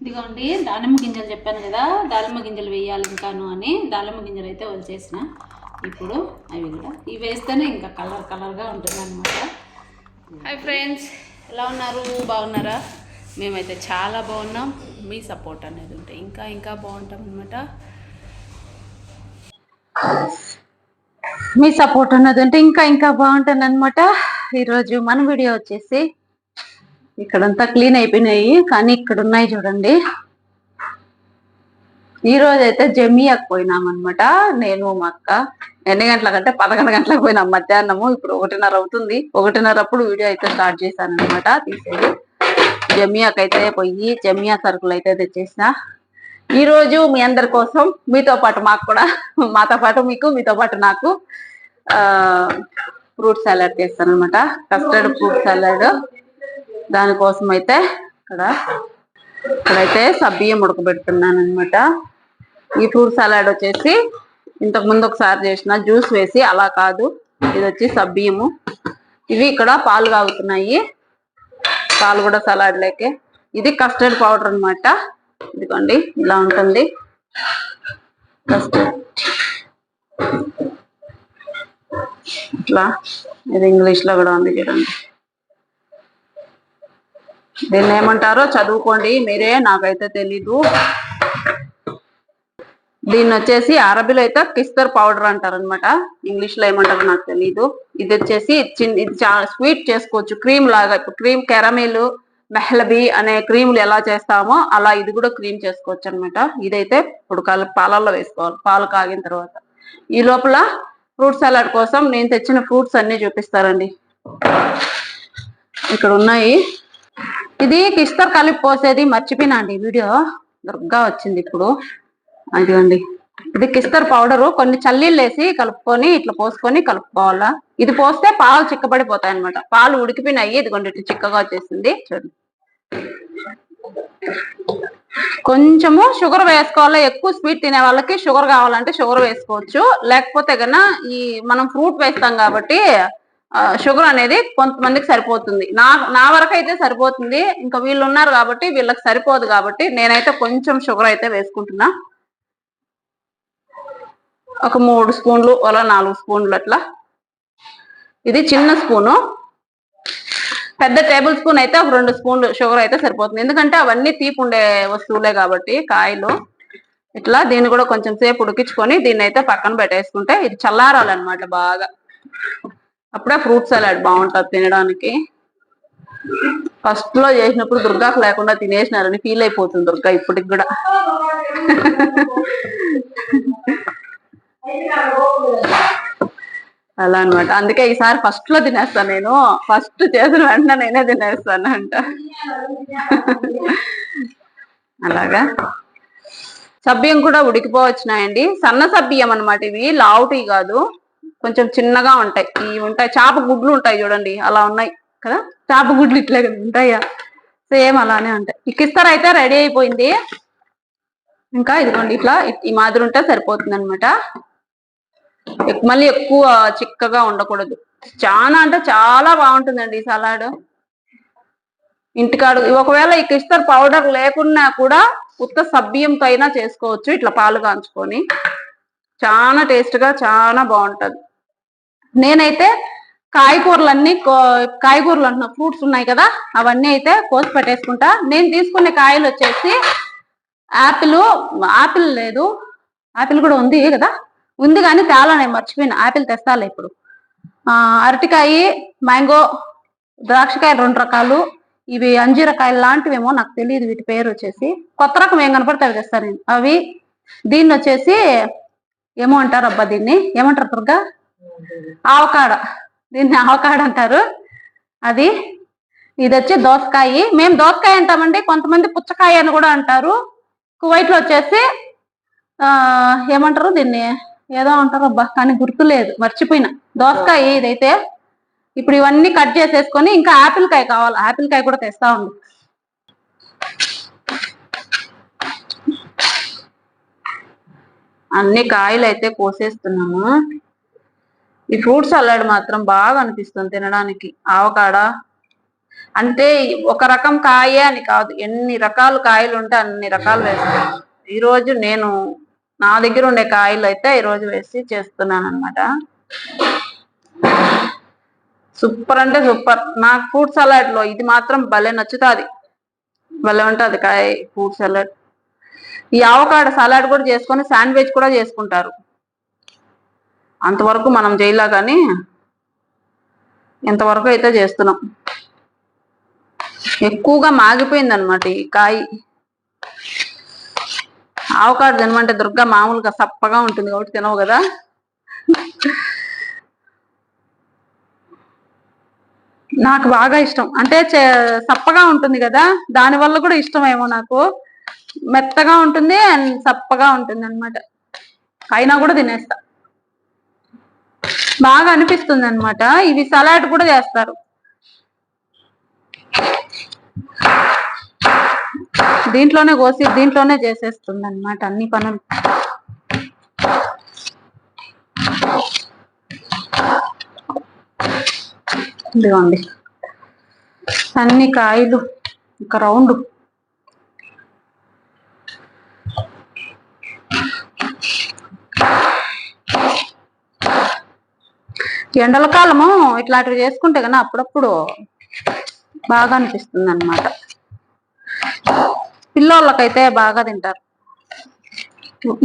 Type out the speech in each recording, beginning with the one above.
ఇదిగోండి దానిమ్మ గింజలు చెప్పాను కదా దానిమ్మ గింజలు వేయాలి ఇంకాను అని దానిమ్మ గింజలు అయితే వచ్చేసిన ఇప్పుడు అవి కూడా ఇవి వేస్తేనే ఇంకా కలర్ కలర్గా ఉంటుంది అనమాట హాయ్ ఫ్రెండ్స్ ఎలా ఉన్నారు? బాగున్నారా? మేమైతే చాలా బాగున్నాం. మీ సపోర్ట్ అనేది ఉంటే ఇంకా ఇంకా బాగుంటాం అనమాట మీ సపోర్ట్ ఉన్నది ఉంటే ఇంకా ఇంకా బాగుంటుంది అనమాట ఈరోజు మన వీడియో వచ్చేసి ఇక్కడంతా క్లీన్ అయిపోయినాయి కానీ ఇక్కడ ఉన్నాయి చూడండి. ఈ రోజు అయితే జమియాకు పోయినాం అనమాట నేను మా అక్క. ఎన్ని గంటలకంటే పదకొండు గంటలకు పోయినాం మధ్యాహ్నము ఇప్పుడు ఒకటిన్నర అవుతుంది. ఒకటిన్నర అప్పుడు వీడియో అయితే స్టార్ట్ చేశాను అనమాట తీసేది. జమియాకి అయితే పోయి జమియా సరుకులు అయితే తెచ్చేసిన. ఈ రోజు మీ అందరి కోసం మీతో పాటు మాకు కూడా మాతో పాటు మీకు మీతో పాటు నాకు ఫ్రూట్ సలాడ్ చేస్తాను అనమాట కస్టర్డ్ ఫ్రూట్ సలాడ్. దానికోసం అయితే ఇక్కడ ఇక్కడైతే సబ్బియ్యం ఉడకబెడుతున్నాను అనమాట ఈ ఫ్రూట్ సలాడ్ వచ్చేసి ఇంతకు ముందు ఒకసారి చేసిన జ్యూస్ వేసి అలా కాదు ఇది వచ్చి సబ్బియ్యము. ఇవి ఇక్కడ పాలు కాగుతున్నాయి. పాలు కూడా సలాడ్ లేకే. ఇది కస్టర్డ్ పౌడర్ అన్నమాట. ఇదిగోండి ఇలా ఉంటుంది. కస్టర్డ్. ఇట్లా ఇది ఇంగ్లీష్లో కూడా ఉంది చూడండి. దీన్ని ఏమంటారో చదువుకోండి. మీరే నాకైతే తెలీదు. దీన్ని వచ్చేసి అరబీలో అయితే కిస్తర్ పౌడర్ అంటారు అనమాట ఇంగ్లీష్లో ఏమంటారో నాకు తెలీదు. ఇది వచ్చేసి చిన్న ఇది స్వీట్ చేసుకోవచ్చు. క్రీమ్ లాగా ఇప్పుడు క్రీమ్ కెరమిల్ మెహలబీ అనే క్రీములు ఎలా చేస్తామో అలా ఇది కూడా క్రీమ్ చేసుకోవచ్చు అనమాట ఇదైతే ఇప్పుడు కల పాలల్లో వేసుకోవాలి. పాలు కాగిన తర్వాత. ఈ లోపల ఫ్రూట్ సలాడ్ కోసం నేను తెచ్చిన ఫ్రూట్స్ అన్ని చూపిస్తారండి ఇక్కడ ఉన్నాయి ఇది కిస్తర్ కలిపి పోసేది మర్చిపోయినండి. వీడియో దుర్గా వచ్చింది ఇప్పుడు. అదిగోండి. ఇది కిస్తర్ పౌడరు. కొన్ని చల్లీళ్ళు వేసి కలుపుకొని ఇట్లా పోసుకొని కలుపుకోవాలా? ఇది పోస్తే పాలు చిక్కబడిపోతాయి అనమాట పాలు ఉడికిపోయినాయి. ఇదిగోండి ఇట్లా చిక్కగా వచ్చేసింది. చూడండి. కొంచెము షుగర్ వేసుకోవాలి? ఎక్కువ స్వీట్ తినే వాళ్ళకి షుగర్ కావాలంటే షుగర్ వేసుకోవచ్చు. లేకపోతే కన్నా ఈ మనం ఫ్రూట్ వేస్తాం కాబట్టి షుగర్ అనేది కొంతమందికి సరిపోతుంది. నా నా వరకు అయితే సరిపోతుంది. ఇంకా వీళ్ళు ఉన్నారు కాబట్టి వీళ్ళకి సరిపోదు కాబట్టి నేనైతే కొంచెం షుగర్ అయితే వేసుకుంటున్నా. ఒక మూడు స్పూన్లు అలా నాలుగు స్పూన్లు అట్లా. ఇది చిన్న స్పూను. పెద్ద టేబుల్ స్పూన్ అయితే ఒక రెండు స్పూన్లు షుగర్ అయితే సరిపోతుంది. ఎందుకంటే అవన్నీ తీపి ఉండే వస్తువులే కాబట్టి కాయలు. ఇట్లా దీన్ని కూడా కొంచెం సేపు ఉడికించుకొని దీన్ని అయితే పక్కన పెట్టేసుకుంటే ఇది చల్లారాలన్నమాట బాగా. అప్పుడే ఫ్రూట్ సలాడ్ బాగుంటుంది తినడానికి. ఫస్ట్లో చేసినప్పుడు దుర్గాకు లేకుండా తినేసినారని ఫీల్ అయిపోతుంది దుర్గా ఇప్పటికి కూడా. అలా అన్నమాట. అందుకే ఈసారి ఫస్ట్లో తినేస్తాను నేను. ఫస్ట్ చేసిన వెంటనే నేనే తినేస్తాను అంట. అలాగా? సభ్యం కూడా ఉడికిపోవచ్చినాయండి. సన్న సభ్యం అనమాట ఇవి. లావుటి కాదు. కొంచెం చిన్నగా ఉంటాయి. ఇవి ఉంటాయి. చేప గుడ్లు ఉంటాయి చూడండి. అలా ఉన్నాయి కదా? చేప గుడ్లు ఇట్లే కదా ఉంటాయా? సేమ్ అలానే ఉంటాయి. ఈ కిస్తర్ అయితే రెడీ అయిపోయింది. ఇంకా ఇదిగోండి ఇట్లా ఈ మాదిరి ఉంటే సరిపోతుంది అనమాట మళ్ళీ ఎక్కువ చిక్కగా ఉండకూడదు. చాలా అంటే చాలా బాగుంటుందండి ఈ సలాడ్. ఇంటికాడు ఒకవేళ ఈ కిస్తర్ పౌడర్ లేకున్నా కూడా ఉత్త సభ్యంతో అయినా చేసుకోవచ్చు. ఇట్లా పాలు కాంచుకొని. చాలా టేస్ట్గా చాలా బాగుంటుంది. నేనైతే కాయగూరలన్నీ కాయగూరలు అంటున్నా ఫ్రూట్స్ ఉన్నాయి కదా అవన్నీ అయితే కోసి పెట్టేసుకుంటా. నేను తీసుకునే కాయలు వచ్చేసి యాపిల్ ఆపిల్ లేదు ఆపిల్ కూడా ఉంది కదా ఉంది కానీ తేలా నేను మర్చిపోయిన ఆపిల్ తెస్తాలే ఇప్పుడు. అరటికాయ మ్యాంగో ద్రాక్షకాయ రెండు రకాలు ఇవి అంజీరకాయలు లాంటివేమో నాకు తెలియదు వీటి పేరు వచ్చేసి. కొత్త రకం ఏం కనపడితే అవి తెస్తాను నేను. అవి దీన్ని వచ్చేసి ఏమో అంటారు అబ్బా దీన్ని? ఏమంటారు దుర్గా? ఆవకాడ. దీన్ని ఆవకాడ అంటారు. అది ఇది వచ్చి దోసకాయ. మేము దోసకాయ అంటామండి. కొంతమంది పుచ్చకాయ అని కూడా అంటారు. కువైట్లో వచ్చేసి ఏమంటారు దీన్ని? ఏదో అంటారు అబ్బా కానీ గుర్తులేదు. మర్చిపోయినా. దోసకాయ ఇదైతే ఇప్పుడు ఇవన్నీ కట్ చేసేసుకొని ఇంకా ఆపిల్ కాయ కావాలి. ఆపిల్ కాయ కూడా తెస్తా ఉంది అన్ని కాయలు అయితే కోసేస్తున్నాము. ఈ ఫ్రూట్ సలాడ్ మాత్రం బాగా అనిపిస్తుంది తినడానికి. ఆవకాడ. అంటే ఒక రకం కాయే అని కాదు. ఎన్ని రకాల కాయలు ఉంటే అన్ని రకాలు వేస్తాను. ఈరోజు నేను నా దగ్గర ఉండే కాయలు అయితే ఈరోజు వేసి చేస్తున్నాను అనమాట సూపర్ అంటే సూపర్. నాకు ఫ్రూట్ సలాడ్లో ఇది మాత్రం భలే నచ్చుతుంది. భలే ఉంటుంది కాయ ఫ్రూట్ సలాడ్. ఈ ఆవకాడ సలాడ్ కూడా చేసుకొని శాండ్విచ్ కూడా చేసుకుంటారు. అంతవరకు మనం చేయలా కానీ ఇంతవరకు అయితే చేస్తున్నాం. ఎక్కువగా మాగిపోయింది అనమాట ఈ కాయ. ఆవకాడ తినమంటే దుర్గా మామూలుగా సప్పగా ఉంటుంది కాబట్టి తినవు కదా. నాకు బాగా ఇష్టం. అంటే సప్పగా ఉంటుంది కదా దాని వల్ల కూడా ఇష్టమేమో నాకు. మెత్తగా ఉంటుంది అండ్ సప్పగా ఉంటుంది అనమాట అయినా కూడా తినేస్తా. బాగా అనిపిస్తుంది అనమాట ఇది సలాడ్ కూడా చేస్తారు. దీంట్లోనే కోసి దీంట్లోనే చేసేస్తుంది అనమాట అన్ని పనులు. ఇదిగోండి. అన్ని కాయలు ఒక రౌండ్. ఎండల కాలము ఇట్లాంటివి చేసుకుంటే కానీ అప్పుడప్పుడు బాగా అనిపిస్తుంది అనమాట పిల్లోళ్ళకైతే బాగా తింటారు.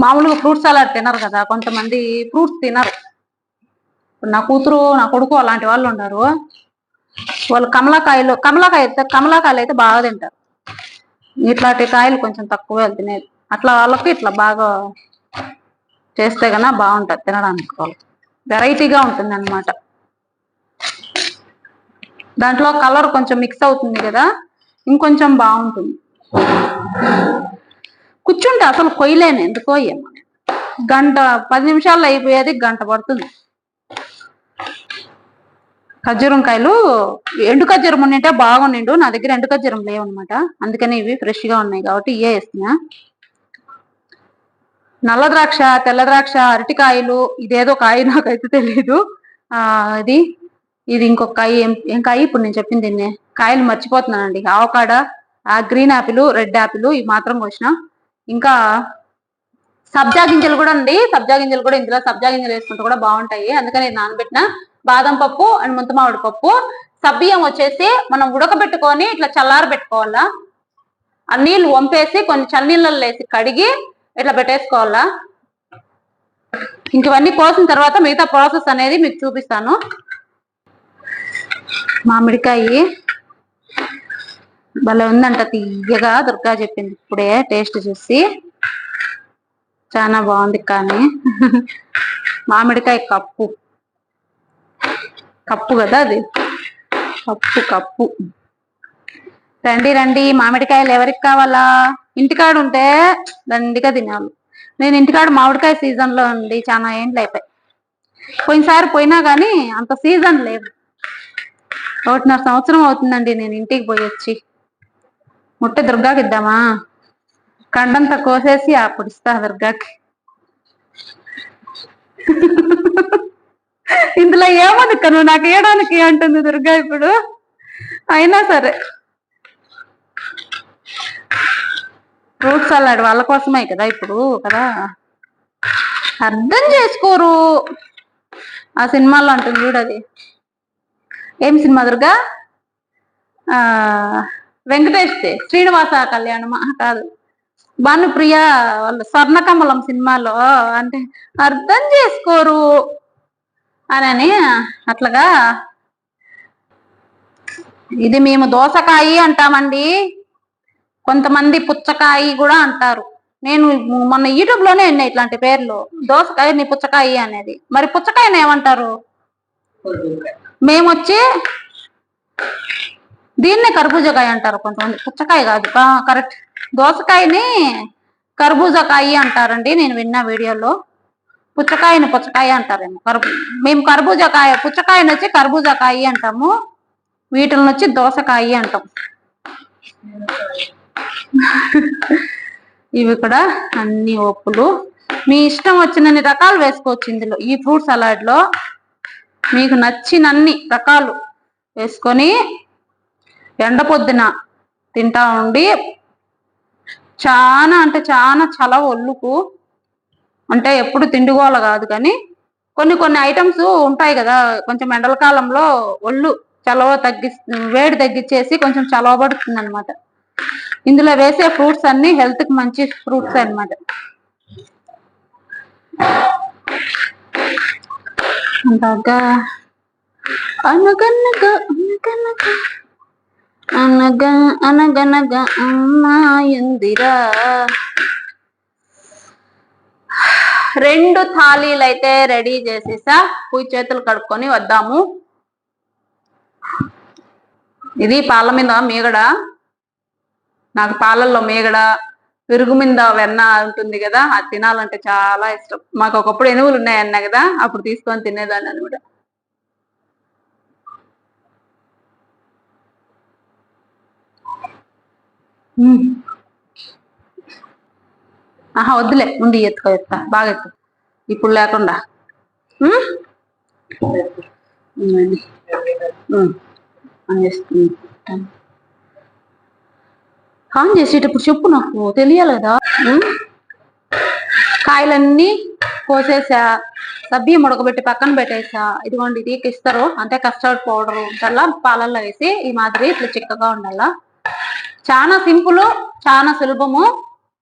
మామూలుగా ఫ్రూట్ సలాడ్ తినరు కదా కొంతమంది ఫ్రూట్స్ తినరు. నా కూతురు నా కొడుకు అలాంటి వాళ్ళు ఉన్నారు. వాళ్ళు కమలాకాయలు కమలాకాయ అయితే కమలాకాయలు అయితే బాగా తింటారు. ఇట్లాంటి కాయలు కొంచెం తక్కువ తినేది. అట్లా వాళ్ళకి ఇట్లా బాగా చేస్తే కన్నా బాగుంటుంది తినడానికి వాళ్ళు వెరైటీగా ఉంటుంది అనమాట దాంట్లో కలర్ కొంచెం మిక్స్ అవుతుంది కదా ఇంకొంచెం బాగుంటుంది. కూర్చుంటే అసలు కొయ్యలేను ఎందుకో ఏమో. గంట పది నిమిషాల్లో అయిపోయేది గంట పడుతుంది. ఖజ్జూరం కాయలు ఎండు ఖర్జూరం ఉన్నింటే బాగుండిండు. నా దగ్గర ఎండు ఖర్జూరం లేవు అనమాట అందుకని ఇవి ఫ్రెష్గా ఉన్నాయి కాబట్టి ఇవే వేస్తున్నా. నల్ల ద్రాక్ష తెల్ల ద్రాక్ష అరటికాయలు ఇదేదో కాయ నాకైతే తెలియదు ఆ ఇది ఇది ఇంకొక కాయ ఏం ఏం కాయ ఇప్పుడు నేను చెప్పింది దీన్ని? కాయలు మర్చిపోతున్నానండి. ఆవకాడ ఆ గ్రీన్ యాపిల్ రెడ్ యాపిల్ ఇవి మాత్రం కోసిన. ఇంకా సబ్జా గింజలు కూడా అండి. సబ్జా గింజలు కూడా ఇందులో సబ్జా గింజలు వేసుకుంటే కూడా బాగుంటాయి. అందుకని నానబెట్టిన. బాదం పప్పు అండ్ ముంతమావిడి పప్పు. సబ్బియ్యం వచ్చేసి మనం ఉడకబెట్టుకొని ఇట్లా చల్లార పెట్టుకోవాలా ఆ నీళ్ళు వంపేసి కొన్ని చన్నీళ్ళల్లో వేసి కడిగి ఇట్లా పెట్టేసుకోవాలా? ఇంకవన్నీ కోసిన తర్వాత మిగతా ప్రాసెస్ అనేది మీకు చూపిస్తాను. మామిడికాయ. భలే ఉందంట తీయగా దుర్గా చెప్పింది ఇప్పుడే టేస్ట్ చూసి. చాలా బాగుంది కానీ. మామిడికాయ కప్పు. కప్పు కదా అది? కప్పు కప్పు. రండి రండి. మామిడికాయలు ఎవరికి కావాలా? ఇంటికాడు ఉంటే దండిగా తినాలి. నేను ఇంటికాడ మామిడికాయ సీజన్లో ఉంది చాలా ఏండ్లు అయిపోయి పోయినసారి పోయినా కానీ అంత సీజన్ లేదు. ఒకటిన్నర సంవత్సరం అవుతుందండి నేను ఇంటికి పోయి వచ్చి ముట్టె దుర్గాకి ఇద్దామా? కండంతా కోసేసి అప్పుడు ఇస్తా దుర్గాకి. ఇందులో ఏమది నువ్వు నాకు వేయడానికి అంటుంది దుర్గా ఇప్పుడు? అయినా సరే. ఫ్రూట్ సలాడ్ వాళ్ళ కోసమే కదా ఇప్పుడు కదా? అర్థం చేసుకోరు. ఆ సినిమాలో అంటుంది చూడు అది. ఏం సినిమా దుర్గా? ఆ శ్రీనివాస కళ్యాణం. కాదు. భానుప్రియ వాళ్ళ స్వర్ణకమలం సినిమాలో అంటే అర్థం చేసుకోరు. అని అట్లాగా. ఇది మేము దోసకాయ అంటామండి. కొంతమంది పుచ్చకాయ కూడా అంటారు. నేను మొన్న యూట్యూబ్లోనే ఉన్నాయి ఇట్లాంటి పేర్లు. దోసకాయ నీ పుచ్చకాయ అనేది. మరి పుచ్చకాయని ఏమంటారు? మేమొచ్చి దీన్నే కర్బూజకాయ అంటారు కొంతమంది. పుచ్చకాయ కాదు. కరెక్ట్. దోసకాయని కర్బూజకాయ అంటారండి. నేను విన్నా వీడియోలో. పుచ్చకాయని పుచ్చకాయ అంటారేమో. కర్బూ మేము కర్బూజకాయ పుచ్చకాయని వచ్చి కర్బూజకాయ అంటాము. వీటిని వచ్చి దోసకాయ అంటాం. ఇవి కూడా అన్ని ఒప్పులు మీ ఇష్టం వచ్చినన్ని రకాలు వేసుకోవచ్చు ఇందులో. ఈ ఫ్రూట్ సలాడ్లో మీకు నచ్చినన్ని రకాలు వేసుకొని ఎండ పొద్దున తింటా ఉండి చాలా అంటే చాలా చలవ ఒళ్ళుకు అంటే ఎప్పుడు తిండిగోల కాదు కానీ కొన్ని కొన్ని ఐటమ్స్ ఉంటాయి కదా కొంచెం ఎండల కాలంలో ఒళ్ళు చలవ తగ్గి వేడి తగ్గించేసి కొంచెం చలవ పడుతుంది అనమాట ఇందులో వేసే ఫ్రూట్స్ అన్ని హెల్త్కి మంచి ఫ్రూట్స్ అన్నమాట. అనగనగా అనగనగా అనగా అనగనగా అమ్మాయిందిరా రెండు థాలీలు అయితే రెడీ చేసేసా పూజ చేతులు కడుక్కొని వద్దాము. ఇది పాల మీద మీగడ. నాకు పాలల్లో మీగడ పెరుగు మీద వెన్న ఉంటుంది కదా అది తినాలంటే చాలా ఇష్టం. మాకు ఒకప్పుడు ఎనువులు ఉన్నాయన్న కదా అప్పుడు తీసుకొని తినేదాన్ని అనమాట. ఆహా వద్దులే ఉండి ఎత్తుకో ఎత్త బాగా ఎత్తు. ఇప్పుడు లేకుండా. ఉమ్? చేస్తుంది. ఆన్ చేసేటప్పుడు చెప్పు నాకు తెలియలేదా? కాయలన్నీ కోసేసా సబ్బి ఉడకబెట్టి పక్కన పెట్టేసా. ఇదిగోండి ఇది ఇస్తారు అంటే కస్టర్డ్ పౌడర్ ఇంతలా పాలల్లో వేసి ఈ మాదిరి ఇట్లా చిక్కగా ఉండాలా. చాలా సింపుల్ చాలా సులభము.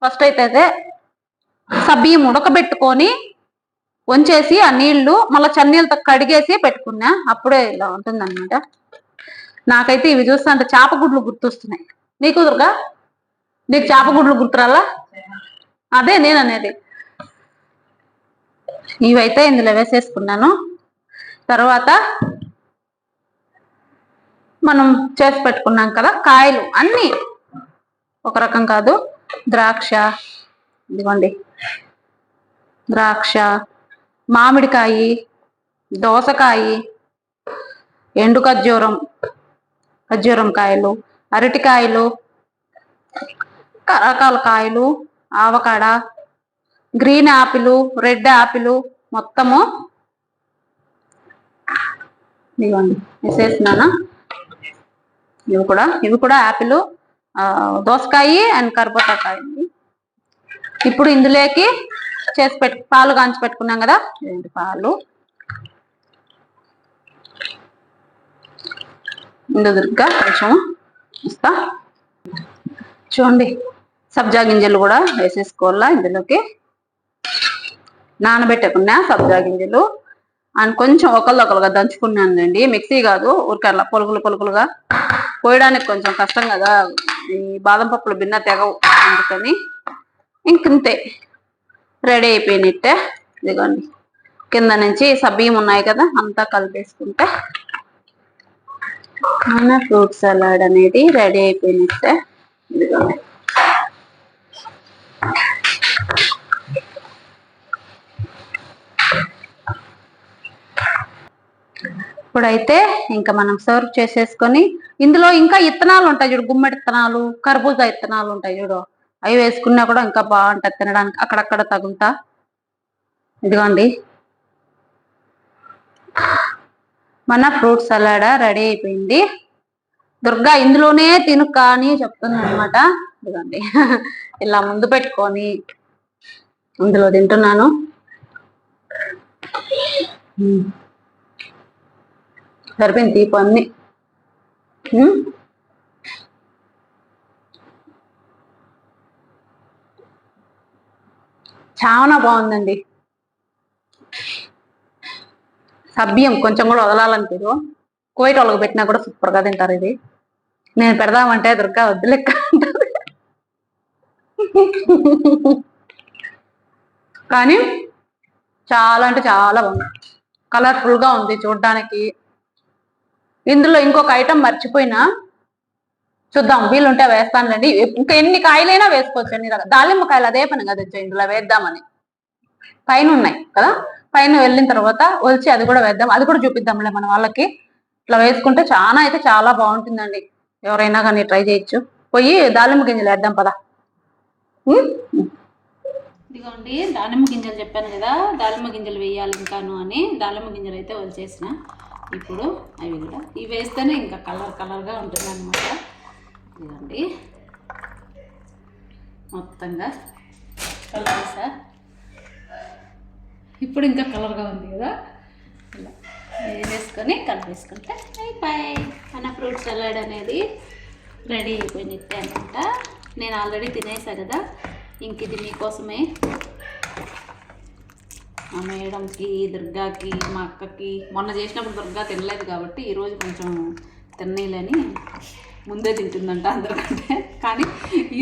ఫస్ట్ అయితే సబ్బి ఉడకబెట్టుకొని వంచేసి ఆ నీళ్ళు మళ్ళీ చన్నీళ్ళతో కడిగేసి పెట్టుకున్నా. అప్పుడే ఇలా ఉంటుంది నాకైతే ఇవి చూస్తుంటే చేప గుడ్లు గుర్తొస్తున్నాయి. నీకు దుర్గా నీకు చేప గుడ్లు గుర్తురాలా? అదే నేను అనేది. ఇవైతే ఇందులో వేసేసుకున్నాను. తర్వాత మనం చేసి పెట్టుకున్నాం కదా కాయలు అన్నీ. ఒక రకం కాదు. ద్రాక్ష ఇదిగోండి. ద్రాక్ష మామిడికాయి దోసకాయి ఎండు ఖర్జూరం ఖర్జూరం కాయలు అరటికాయలు రకాల కాయలు avocado green apple red apple మొత్తము ఇదిగోండి వేసేసినానా ఇవి కూడా ఇవి కూడా యాపిల్ దోసకాయ అండ్ కర్బూజాకాయ ఇప్పుడు ఇందులోకి చేసి పెట్టు పాలు కాంచి పెట్టుకున్నాం కదా ఏంటి పాలు. ఇందుగా కొంచెం ఇస్తా చూడండి సబ్జా గింజలు కూడా వేసేసుకోవాలా ఇందులోకి. నానబెట్టకుండా సబ్జా గింజలు. అండ్ కొంచెం ఒకళ్ళొకలుగా దంచుకున్నానండి మిక్సీ కాదు ఊరికే అట్లా పొలుకులు పొలుకులుగా పోయడానికి కొంచెం కష్టం కదా. ఈ బాదం పప్పులు భిన్న తెగవు అందుకని ఇంకంతే. రెడీ అయిపోయినట్టే. ఇదిగోండి. కింద నుంచి సబ్బియం ఉన్నాయి కదా అంతా కలిపేసుకుంటే మన ఫ్రూట్ సలాడ్ అనేది రెడీ అయిపోయినట్టే. ఇదిగోండి. ఇప్పుడైతే ఇంకా మనం సర్వ్ చేసేసుకొని ఇందులో ఇంకా ఇత్తనాలు ఉంటాయి చూడు గుమ్మడి ఇత్తనాలు కర్బూజా ఇత్తనాలు ఉంటాయి చూడు. అవి వేసుకున్నా కూడా ఇంకా బాగుంటుంది తినడానికి అక్కడక్కడ తగులుతా. ఇదిగోండి. మన ఫ్రూట్ సలాడ్ రెడీ అయిపోయింది. దుర్గా ఇందులోనే తిను కానీ చెప్తుంది అనమాట ఇదిగోండి ఇలా ముందు పెట్టుకొని ఇందులో తింటున్నాను. సరిపోయింది తీపు అన్ని. చాలా బాగుందండి. సభ్యం కొంచెం కూడా వదలాలనిపించదు కోయిట వాళ్ళకి పెట్టినా కూడా సూపర్గా తింటారు ఇది. నేను పెడదామంటే దుర్గా వద్దులెక్క అంటారు. కానీ చాలా అంటే చాలా బాగుంది. కలర్ఫుల్గా ఉంది చూడడానికి. ఇందులో ఇంకొక ఐటమ్ మర్చిపోయినా చూద్దాం. వీలుంటే వేస్తానులేండి. ఇంకా ఎన్ని కాయలైనా వేసుకోవచ్చు అన్ని రకాల దాలింబ కాయలు అదే పని కదా ఇందులో వేద్దామని. పైన ఉన్నాయి కదా? పైన వెళ్ళిన తర్వాత వచ్చి అది కూడా వేద్దాం. అది కూడా చూపిద్దాంలే మన వాళ్ళకి. ఇట్లా వేసుకుంటే చాలా అయితే చాలా బాగుంటుందండి. ఎవరైనా కానీ ట్రై చేయొచ్చు. పోయి దాలింబ గింజలు వేద్దాం పదా. ఇదిగోండి దానిమ్మ గింజలు చెప్పాను కదా దానిమ్మ గింజలు వేయాలి ఇంకాను అని దానిమ్మ గింజలు అయితే వచ్చేసిన ఇప్పుడు అవి కూడా ఇవి వేస్తేనే ఇంకా కలర్ కలర్గా ఉంటుంది అనమాట ఇదిగోండి. మొత్తంగా కలిపేసా ఇప్పుడు ఇంకా కలర్గా ఉంది కదా. ఇలా వేసుకొని కలిపేసుకుంటే అయిపోయి మన ఫ్రూట్ సలాడ్ అనేది రెడీ అయిపోయినట్టే అనమాట నేను ఆల్రెడీ తినేసా కదా. ఇంక ఇది మీకోసమే. మా మేడంకి దుర్గాకి మా అక్కకి. మొన్న చేసినప్పుడు దుర్గా తినలేదు కాబట్టి ఈరోజు కొంచెం తినేలేని ముందే తింటుందంట అందరికంటే. కానీ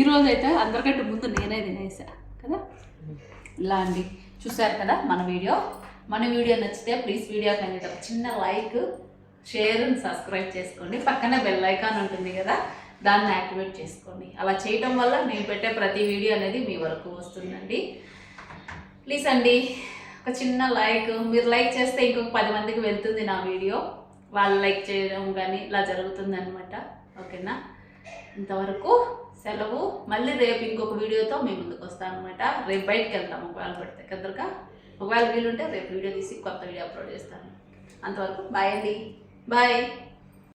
ఈరోజు అయితే అందరికంటే ముందు నేనే తినేసా కదా. ఇలా అండి. చూసారు కదా మన వీడియో? మన వీడియో నచ్చితే ప్లీజ్ వీడియోకి అనేది ఒక చిన్న లైక్ షేర్ సబ్స్క్రైబ్ చేసుకోండి. పక్కనే బెల్ ఐకాన్ ఉంటుంది కదా. దాన్ని యాక్టివేట్ చేసుకోండి. అలా చేయటం వల్ల నేను పెట్టే ప్రతి వీడియో అనేది మీ వరకు వస్తుందండి. ప్లీజ్ అండి ఒక చిన్న లైక్. మీరు లైక్ చేస్తే ఇంకొక పది మందికి వెళ్తుంది నా వీడియో. వాళ్ళు లైక్ చేయడం కానీ ఇలా జరుగుతుంది అనమాట ఓకేనా? ఇంతవరకు సెలవు. మళ్ళీ రేపు ఇంకొక వీడియోతో మేము ముందుకు వస్తాను అనమాట రేపు బయటకు వెళ్తాము ఒకవేళ పడితే. కదరగా ఒకవేళ వీలుంటే రేపు వీడియో తీసి కొత్త వీడియో అప్లోడ్ చేస్తాను. అంతవరకు బాయ్ అండి. బాయ్.